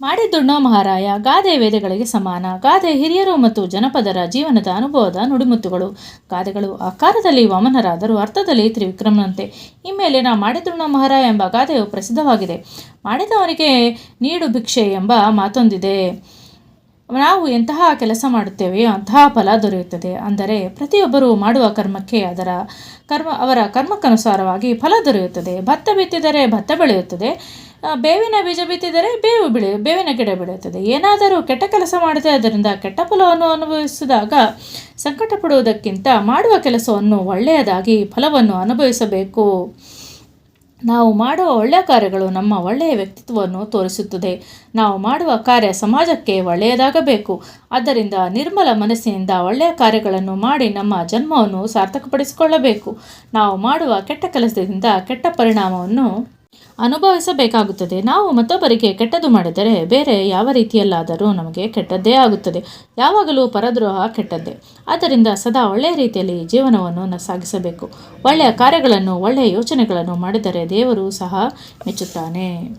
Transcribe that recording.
ಮಾಡಿದ್ದುಣ್ಣೋ ಮಹಾರಾಯ, ಗಾದೆ ವೇದಗಳಿಗೆ ಸಮಾನ, ಗಾದೆ ಹಿರಿಯರು ಮತ್ತು ಜನಪದರ ಜೀವನದ ಅನುಭವದ ನುಡಿಮುತ್ತುಗಳು. ಗಾದೆಗಳು ಆಕಾರದಲ್ಲಿ ವಾಮನರಾದರೂ ಅರ್ಥದಲ್ಲಿ ತ್ರಿವಿಕ್ರಮನಂತೆ. ಇಮ್ಮೇಲಿನ ಮಾಡಿದ್ದುಣ್ಣೋ ಮಹಾರಾಯ ಎಂಬ ಗಾದೆಯು ಪ್ರಸಿದ್ಧವಾಗಿದೆ. ಮಾಡಿದವನಿಗೆ ನೀಡು ಭಿಕ್ಷೆ ಎಂಬ ಮಾತೊಂದಿದೆ. ನಾವು ಎಂತಹ ಕೆಲಸ ಮಾಡುತ್ತೇವೆಯೋ ಅಂತಹ ಫಲ ದೊರೆಯುತ್ತದೆ. ಅಂದರೆ ಪ್ರತಿಯೊಬ್ಬರೂ ಮಾಡುವ ಕರ್ಮಕ್ಕೆ ಅದರ ಕರ್ಮ, ಅವರ ಕರ್ಮಕ್ಕನುಸಾರವಾಗಿ ಫಲ ದೊರೆಯುತ್ತದೆ. ಭತ್ತ ಬಿತ್ತಿದರೆ ಭತ್ತ ಬೆಳೆಯುತ್ತದೆ. ಬೇವಿನ ಬೀಜ ಬಿತ್ತಿದರೆ ಬೇವು ಬೆಳೆ, ಬೇವಿನ ಗಿಡ ಬೆಳೆಯುತ್ತದೆ. ಏನಾದರೂ ಕೆಟ್ಟ ಕೆಲಸ ಮಾಡದೆ ಅದರಿಂದ ಕೆಟ್ಟ ಫಲವನ್ನು ಅನುಭವಿಸಿದಾಗ ಸಂಕಟ ಪಡುವುದಕ್ಕಿಂತ ಮಾಡುವ ಕೆಲಸವನ್ನು ಒಳ್ಳೆಯದಾಗಿ ಫಲವನ್ನು ಅನುಭವಿಸಬೇಕು. ನಾವು ಮಾಡುವ ಒಳ್ಳೆಯ ಕಾರ್ಯಗಳು ನಮ್ಮ ಒಳ್ಳೆಯ ವ್ಯಕ್ತಿತ್ವವನ್ನು ತೋರಿಸುತ್ತದೆ. ನಾವು ಮಾಡುವ ಕಾರ್ಯ ಸಮಾಜಕ್ಕೆ ಒಳ್ಳೆಯದಾಗಬೇಕು. ಆದ್ದರಿಂದ ನಿರ್ಮಲ ಮನಸ್ಸಿನಿಂದ ಒಳ್ಳೆಯ ಕಾರ್ಯಗಳನ್ನು ಮಾಡಿ ನಮ್ಮ ಜನ್ಮವನ್ನು ಸಾರ್ಥಕಪಡಿಸಿಕೊಳ್ಳಬೇಕು. ನಾವು ಮಾಡುವ ಕೆಟ್ಟ ಕೆಲಸದಿಂದ ಕೆಟ್ಟ ಪರಿಣಾಮವನ್ನು ಅನುಭವಿಸಬೇಕಾಗುತ್ತದೆ. ನಾವು ಮತ್ತೊಬ್ಬರಿಗೆ ಕೆಟ್ಟದ್ದು ಮಾಡಿದರೆ ಬೇರೆ ಯಾವ ರೀತಿಯಲ್ಲಾದರೂ ನಮಗೆ ಕೆಟ್ಟದ್ದೇ ಆಗುತ್ತದೆ. ಯಾವಾಗಲೂ ಪರದ್ರೋಹ ಕೆಟ್ಟದ್ದೇ. ಆದ್ದರಿಂದ ಸದಾ ಒಳ್ಳೆಯ ರೀತಿಯಲ್ಲಿ ಜೀವನವನ್ನು ಸಾಗಿಸಬೇಕು. ಒಳ್ಳೆಯ ಕಾರ್ಯಗಳನ್ನು, ಒಳ್ಳೆಯ ಯೋಚನೆಗಳನ್ನು ಮಾಡಿದರೆ ದೇವರು ಸಹ ಮೆಚ್ಚುತ್ತಾನೆ.